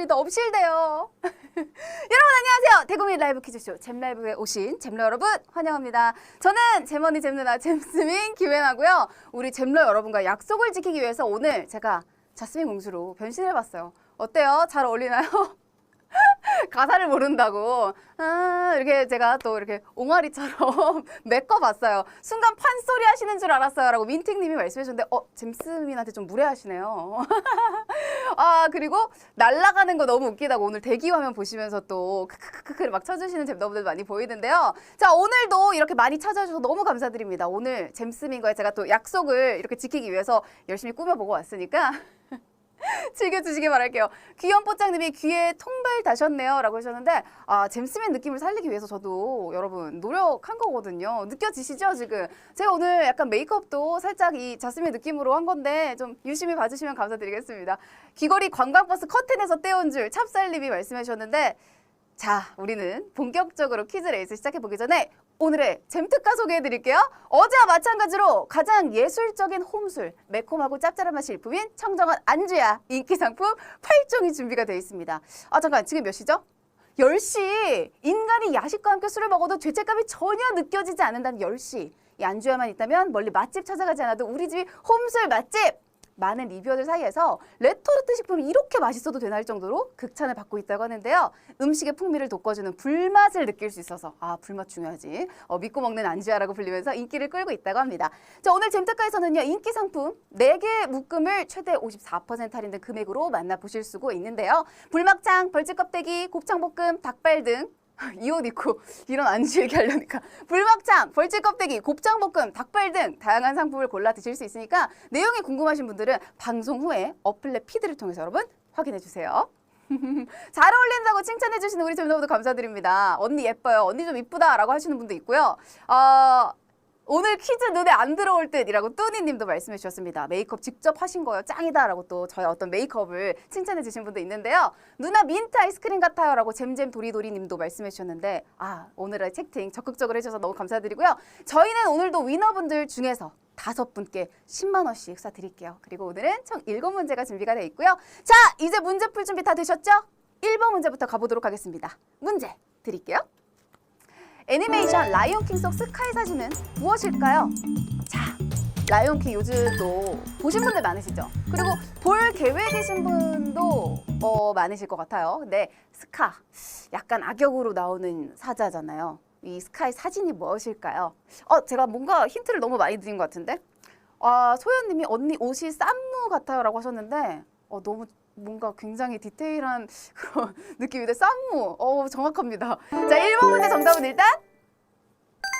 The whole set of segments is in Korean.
강물이 넘실대요. 여러분 안녕하세요. 대국민 라이브 퀴즈쇼 잼라이브에 오신 잼러 여러분 환영합니다. 저는 잼언니 잼누나 잼스민 김혜나고요. 우리 잼러 여러분과 약속을 지키기 위해서 오늘 제가 자스민 공주로 변신해봤어요. 어때요? 잘 어울리나요? 가사를 모른다고 아, 이렇게 제가 또 이렇게 옹알이처럼 메꿔봤어요. 순간 판소리 하시는 줄 알았어요라고 민팅님이 말씀해 주셨는데 어 잼스민한테 좀 무례하시네요. 아 그리고 날아가는 거 너무 웃기다고 오늘 대기 화면 보시면서 또 크크크크 막 쳐주시는 잼더분들 많이 보이는데요. 자 오늘도 이렇게 많이 찾아주셔서 너무 감사드립니다. 오늘 잼스민과의 제가 또 약속을 이렇게 지키기 위해서 열심히 꾸며보고 왔으니까 즐겨주시기 바랄게요. 귀염뽀짝님이 귀에 통발 다셨네요. 라고 하셨는데, 아, 잼스맨 느낌을 살리기 위해서 저도 여러분 노력한 거거든요. 느껴지시죠, 지금? 제가 오늘 약간 메이크업도 살짝 이 자스민 느낌으로 한 건데, 좀 유심히 봐주시면 감사드리겠습니다. 귀걸이 관광버스 커튼에서 떼온 줄 찹쌀님이 말씀해 주셨는데, 자, 우리는 본격적으로 퀴즈 레이스 시작해 보기 전에 오늘의 잼특가 소개해 드릴게요. 어제와 마찬가지로 가장 예술적인 홈술, 매콤하고 짭짤한 맛이 일품인 청정원 안주야 인기 상품 8종이 준비가 되어 있습니다. 아, 잠깐, 지금 몇 시죠? 10시! 인간이 야식과 함께 술을 먹어도 죄책감이 전혀 느껴지지 않는다는 10시. 이 안주야만 있다면 멀리 맛집 찾아가지 않아도 우리 집이 홈술 맛집! 많은 리뷰어들 사이에서 레토르트 식품이 이렇게 맛있어도 되나 할 정도로 극찬을 받고 있다고 하는데요. 음식의 풍미를 돋궈주는 불맛을 느낄 수 있어서 아 불맛 중요하지. 어, 믿고 먹는 안주야라고 불리면서 인기를 끌고 있다고 합니다. 자 오늘 잼특가에서는요 인기 상품 4개 묶음을 최대 54% 할인된 금액으로 만나보실 수가 있는데요. 불막창, 벌집 껍데기, 곱창볶음, 닭발 등 이 옷 입고 이런 안주 얘기하려니까 불막창, 벌집껍데기, 곱창볶음, 닭발 등 다양한 상품을 골라 드실 수 있으니까 내용이 궁금하신 분들은 방송 후에 어플렛 피드를 통해서 여러분 확인해 주세요. 잘 어울린다고 칭찬해 주시는 우리 잼너분들 감사드립니다. 언니 예뻐요. 언니 좀 이쁘다라고 하시는 분도 있고요. 어, 오늘 퀴즈 눈에 안 들어올 듯이라고 뚜니님도 말씀해 주셨습니다. 메이크업 직접 하신 거요 짱이다라고 또 저의 어떤 메이크업을 칭찬해 주신 분도 있는데요. 누나 민트 아이스크림 같아요라고 잼잼 도리도리님도 말씀해 주셨는데 아 오늘의 채팅 적극적으로 해주셔서 너무 감사드리고요. 저희는 오늘도 위너분들 중에서 다섯 분께 10만 원씩 쏴드릴게요. 그리고 오늘은 총 일곱 문제가 준비가 되어 있고요. 자 이제 문제 풀 준비 다 되셨죠? 1번 문제부터 가보도록 하겠습니다. 문제 드릴게요. 애니메이션 라이온킹 속 스카이 사진은 무엇일까요? 자, 라이온킹 요즘 또 보신 분들 많으시죠? 그리고 볼 계획이신 분도 어, 많으실 것 같아요. 근데 스카, 약간 악역으로 나오는 사자잖아요. 이 스카이 사진이 무엇일까요? 어, 제가 뭔가 힌트를 너무 많이 드린 것 같은데? 아, 소연님이 언니 옷이 쌈무 같아요 라고 하셨는데, 어, 너무 뭔가 굉장히 디테일한 그런 느낌인데 쌈무. 어, 정확합니다. 자, 1번 문제 정답은 일단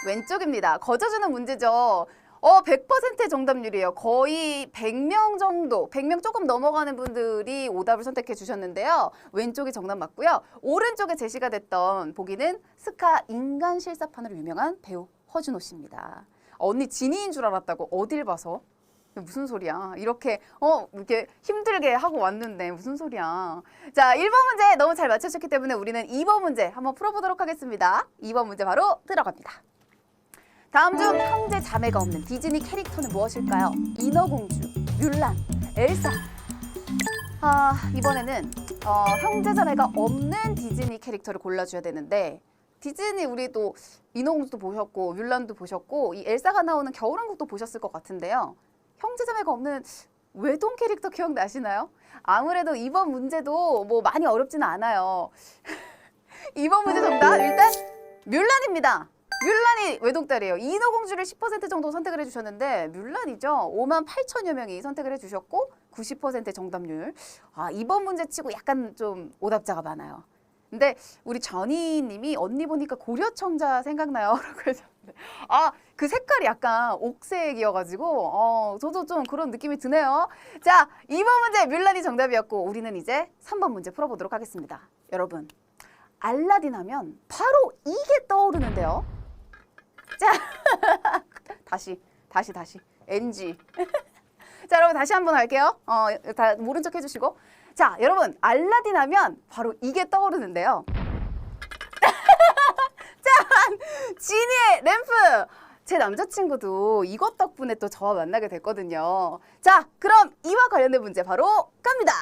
왼쪽입니다. 거저주는 문제죠. 어, 100%의 정답률이에요. 거의 100명 정도, 100명 조금 넘어가는 분들이 오답을 선택해 주셨는데요. 왼쪽이 정답 맞고요. 오른쪽에 제시가 됐던 보기는 스카 인간 실사판으로 유명한 배우 허준호 씨입니다. 언니 진이인 줄 알았다고 어딜 봐서? 무슨 소리야? 이렇게 어 이렇게 힘들게 하고 왔는데 무슨 소리야? 자, 1번 문제 너무 잘 맞춰주셨기 때문에 우리는 2번 문제 한번 풀어보도록 하겠습니다. 2번 문제 바로 들어갑니다. 다음 중 형제 자매가 없는 디즈니 캐릭터는 무엇일까요? 인어공주, 뮬란, 엘사. 아 이번에는 어, 형제 자매가 없는 디즈니 캐릭터를 골라줘야 되는데 디즈니 우리도 인어공주도 보셨고 뮬란도 보셨고 이 엘사가 나오는 겨울왕국도 보셨을 것 같은데요. 형제자매가 없는 외동 캐릭터 기억나시나요? 아무래도 이번 문제도 뭐 많이 어렵지는 않아요. 이번 문제 정답 일단 뮬란입니다. 뮬란이 외동딸이에요. 인어공주를 10% 정도 선택을 해주셨는데 뮬란이죠. 5만 8천여 명이 선택을 해주셨고 90% 정답률. 아 이번 문제 치고 약간 좀 오답자가 많아요. 근데 우리 전희님이 언니 보니까 고려청자 생각나요? 라고 해서 아, 그 색깔이 약간 옥색이어가지고, 어, 저도 좀 그런 느낌이 드네요. 자, 2번 문제 뮬란이 정답이었고, 우리는 이제 3번 문제 풀어보도록 하겠습니다. 여러분, 알라딘 하면 바로 이게 떠오르는데요. 자, 다시, 다시, 다시. NG. 자, 여러분 다시 한번 할게요. 어, 다 모른 척 해주시고. 자, 여러분, 알라딘 하면 바로 이게 떠오르는데요. 지니의 램프! 제 남자친구도 이것 덕분에 또 저와 만나게 됐거든요. 자, 그럼 이와 관련된 문제 바로 갑니다.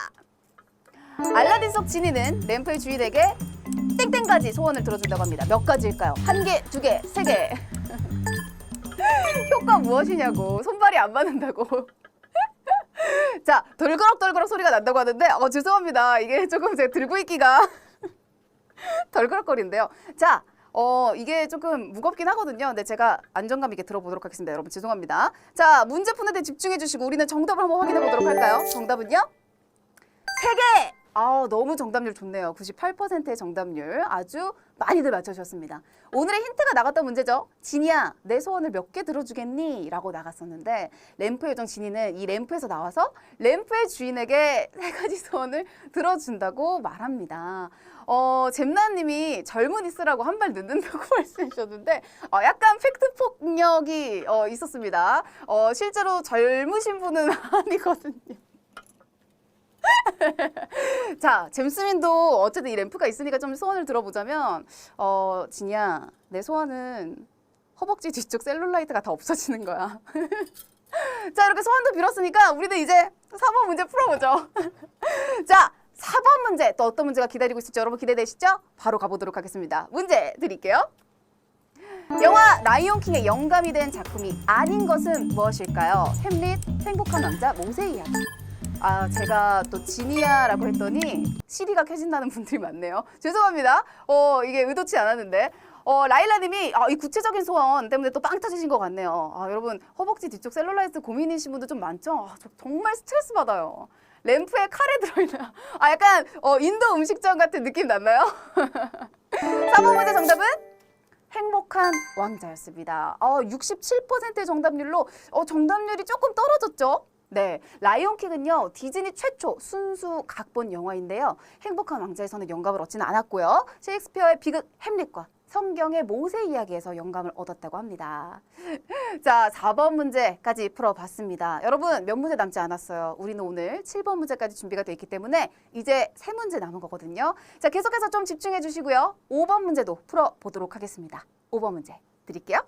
알라딘 속 지니는 램프의 주인에게 땡땡까지 소원을 들어준다고 합니다. 몇 가지일까요? 한 개, 두 개, 세 개. 효과 무엇이냐고. 손발이 안 맞는다고. 자, 덜그럭덜그럭 소리가 난다고 하는데, 어, 죄송합니다. 이게 조금 제가 들고 있기가 덜그럭거린데요. 자, 어, 이게 조금 무겁긴 하거든요. 근데 제가 안정감 있게 들어보도록 하겠습니다. 여러분, 죄송합니다. 자, 문제 푸는 데 집중해 주시고, 우리는 정답을 한번 확인해 보도록 할까요? 정답은요? 세 개! 아 너무 정답률 좋네요. 98%의 정답률 아주 많이들 맞춰주셨습니다. 오늘의 힌트가 나갔던 문제죠. 지니야, 내 소원을 몇 개 들어주겠니? 라고 나갔었는데 램프 요정 지니는 이 램프에서 나와서 램프의 주인에게 세 가지 소원을 들어준다고 말합니다. 어, 잼나님이 젊은이 쓰라고 한 발 늦는다고 말씀해 주셨는데 어, 약간 팩트 폭력이 어, 있었습니다. 어, 실제로 젊으신 분은 아니거든요. 자, 잼스민도 어쨌든 이 램프가 있으니까 좀 소원을 들어보자면, 어, 진이야, 내 소원은 허벅지 뒤쪽 셀룰라이트가 다 없어지는 거야. 자, 이렇게 소원도 빌었으니까 우리는 이제 4번 문제 풀어보죠. 자, 4번 문제, 또 어떤 문제가 기다리고 있을지 여러분 기대되시죠? 바로 가보도록 하겠습니다. 문제 드릴게요. 영화 라이온킹의 영감이 된 작품이 아닌 것은 무엇일까요? 햄릿, 행복한 남자, 모세 이야기. 아, 제가 또 지니아라고 했더니 시리가 켜진다는 분들이 많네요. 죄송합니다. 어, 이게 의도치 않았는데. 어, 라일라님이 아, 이 구체적인 소원 때문에 또 빵 터지신 것 같네요. 아, 여러분 허벅지 뒤쪽 셀룰라이트 고민이신 분들 좀 많죠? 아, 저 정말 스트레스 받아요. 램프에 칼에 들어있나? 아, 약간 어, 인도 음식점 같은 느낌 났나요? 4번 문제 정답은 행복한 왕자였습니다. 어, 67%의 정답률로 어, 정답률이 조금 떨어졌죠? 네, 라이온킹은요 디즈니 최초 순수 각본 영화인데요. 행복한 왕자에서는 영감을 얻지는 않았고요. 셰익스피어의 비극 햄릿과 성경의 모세 이야기에서 영감을 얻었다고 합니다. 자, 4번 문제까지 풀어봤습니다. 여러분 몇 문제 남지 않았어요. 우리는 오늘 7번 문제까지 준비가 돼 있기 때문에 이제 세 문제 남은 거거든요. 자, 계속해서 좀 집중해 주시고요. 5번 문제도 풀어보도록 하겠습니다. 5번 문제 드릴게요.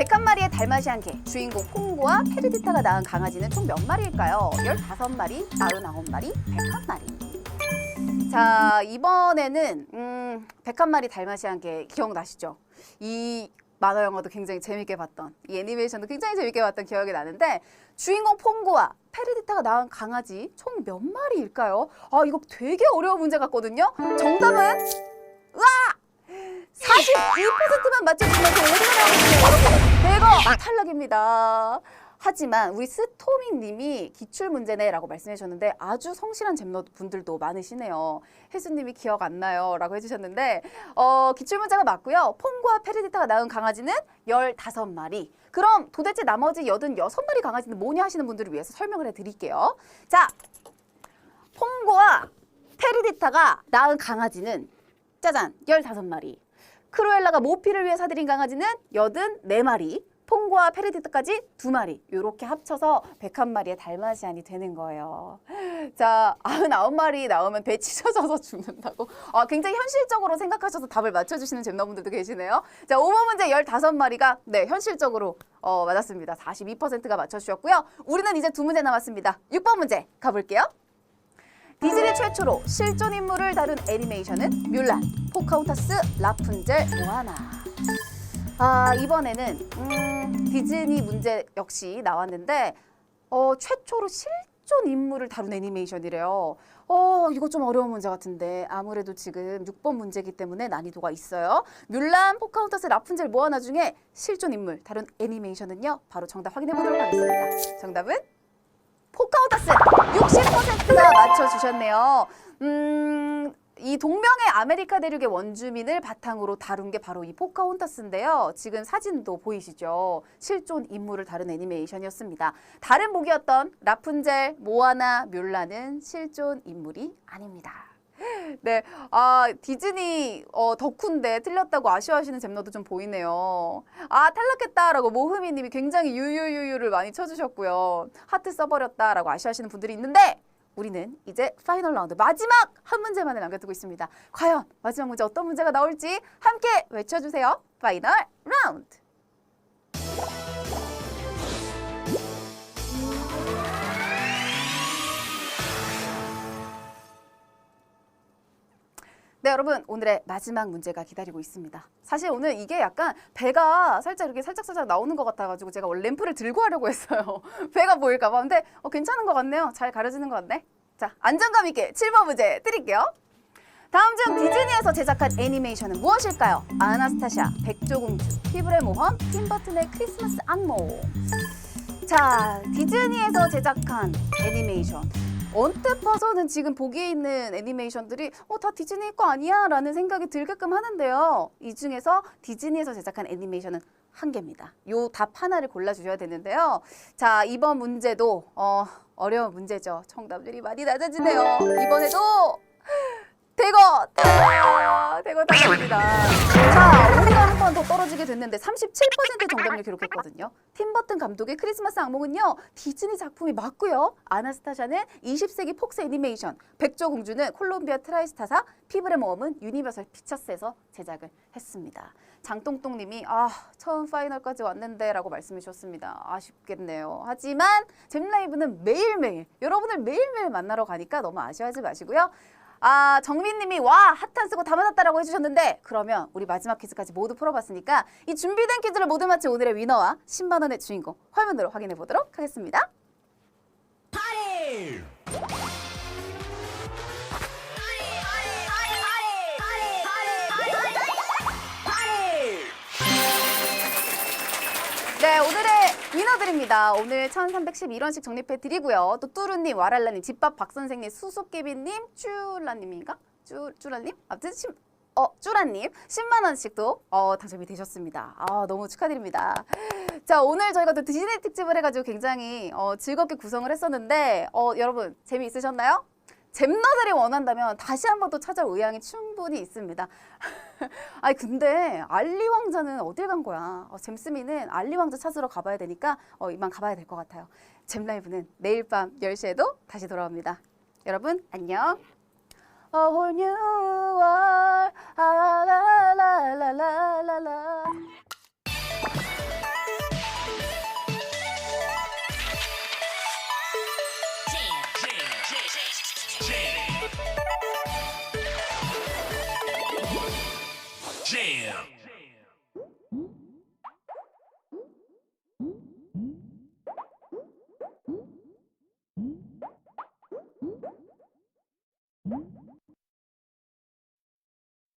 101마리의 달마시안 개, 주인공 콩고와 페르디타가 낳은 강아지는 총 몇 마리일까요? 15마리, 99마리, 101마리. 자, 이번에는 음, 101마리 달마시안 개 기억나시죠? 이 만화 영화도 굉장히 재밌게 봤던, 이 애니메이션도 굉장히 재밌게 봤던 기억이 나는데 주인공 퐁고와 페르디타가 낳은 강아지 총 몇 마리일까요? 아, 이거 되게 어려운 문제 같거든요. 정답은 42%만 맞춰주면서 오디오 나오시네요. 대거 탈락입니다. 하지만 우리 스토밍님이 기출 문제네라고 말씀해 주셨는데 아주 성실한 잼너 분들도 많으시네요. 혜수님이 기억 안 나요라고 해주셨는데 어, 기출 문제가 맞고요. 폼과 페르디타가 낳은 강아지는 15마리. 그럼 도대체 나머지 86마리 강아지는 뭐냐 하시는 분들을 위해서 설명을 해드릴게요. 자, 폼과 페르디타가 낳은 강아지는 짜잔 15마리. 크루엘라가 모피를 위해 사들인 강아지는 84마리, 퐁고와 페르디트까지 2마리. 이렇게 합쳐서 101마리의 달마시안이 되는 거예요. 자, 99마리 나오면 배 찢어져서 죽는다고. 아, 굉장히 현실적으로 생각하셔서 답을 맞춰주시는 잼너분들도 계시네요. 자, 5번 문제 15마리가 네, 현실적으로 어, 맞았습니다. 42%가 맞춰주셨고요. 우리는 이제 두 문제 남았습니다. 6번 문제 가볼게요. 디즈니 최초로 실존 인물을 다룬 애니메이션은 뮬란, 포카운타스, 라푼젤, 모아나. 아 이번에는 음, 디즈니 문제 역시 나왔는데 어, 최초로 실존 인물을 다룬 애니메이션이래요. 어 이거 좀 어려운 문제 같은데 아무래도 지금 6번 문제이기 때문에 난이도가 있어요. 뮬란, 포카운타스, 라푼젤, 모아나 중에 실존 인물 다룬 애니메이션은요. 바로 정답 확인해 보도록 하겠습니다. 정답은 포카운타스 60%가 맞춰주셨네요. 음, 이 동명의 아메리카 대륙의 원주민을 바탕으로 다룬 게 바로 이 포카혼타스인데요. 지금 사진도 보이시죠? 실존 인물을 다룬 애니메이션이었습니다. 다른 목이었던 라푼젤, 모아나, 뮬라는 실존 인물이 아닙니다. 네, 아 디즈니 어, 덕후인데 틀렸다고 아쉬워하시는 잼너도 좀 보이네요. 아 탈락했다라고 모흐미님이 굉장히 유유유유를 많이 쳐주셨고요. 하트 써버렸다라고 아쉬워하시는 분들이 있는데 우리는 이제 파이널 라운드 마지막 한 문제만을 남겨두고 있습니다. 과연 마지막 문제 어떤 문제가 나올지 함께 외쳐주세요. 파이널 라운드. 네, 여러분 오늘의 마지막 문제가 기다리고 있습니다. 사실 오늘 이게 약간 배가 살짝 이렇게 살짝 살짝 나오는 것 같아가지고 제가 원래 램프를 들고 하려고 했어요. 배가 보일까봐. 근데 어, 괜찮은 것 같네요. 잘 가려지는 것 같네. 자, 안정감 있게 7번 문제 드릴게요. 다음 중 디즈니에서 제작한 애니메이션은 무엇일까요? 아나스타샤, 백조공주, 피브레 모험, 팀버튼의 크리스마스 악몽. 자, 디즈니에서 제작한 애니메이션. 언뜻 봐서는 지금 보기에 있는 애니메이션들이 어, 다 디즈니 거 아니야? 라는 생각이 들게끔 하는데요. 이 중에서 디즈니에서 제작한 애니메이션은 한 개입니다. 요 답 하나를 골라주셔야 되는데요. 자, 이번 문제도 어, 어려운 문제죠. 정답들이 많이 낮아지네요. 이번에도 대거! 대거! 대거 당합니다. 자, 오디가 한번 더 떨어지게 됐는데 37% 정답률 기록했거든요. 팀 버튼 감독의 크리스마스 악몽은요, 디즈니 작품이 맞고요. 아나스타샤는 20세기 폭스 애니메이션, 백조공주는 콜롬비아 트라이스타사, 피브레 모험은 유니버설 피처스에서 제작을 했습니다. 장똥똥님이 아 처음 파이널까지 왔는데 라고 말씀해 주셨습니다. 아쉽겠네요. 하지만 잼라이브는 매일매일 여러분을 매일매일 만나러 가니까 너무 아쉬워하지 마시고요. 아 정민님이 와 핫한 쓰고 다 맞았다라고 해주셨는데 그러면 우리 마지막 퀴즈까지 모두 풀어봤으니까 이 준비된 퀴즈를 모두 맞힌 오늘의 위너와 10만 원의 주인공 화면으로 확인해 보도록 하겠습니다. 네, 오늘의 위너들입니다. 오늘 1311원씩 적립해 드리고요. 또 뚜루님, 와랄라님, 집밥 박선생님, 수수께비님, 쭈라님인가? 쭈, 쭈라님? 아무튼 심, 어, 쭈라님 10만 원씩도 어, 당첨이 되셨습니다. 아, 너무 축하드립니다. 자, 오늘 저희가 또 디즈니 특집을 해가지고 굉장히 어, 즐겁게 구성을 했었는데 어, 여러분 재미있으셨나요? 잼너들이 원한다면 다시 한번또 찾아올 의향이 충분히 있습니다. 아니 근데 알리 왕자는 어딜 간 거야? 어, 잼스미는 알리 왕자 찾으러 가봐야 되니까 어, 이만 가봐야 될 것 같아요. 잼 라이브는 내일 밤 10시에도 다시 돌아옵니다. 여러분 안녕.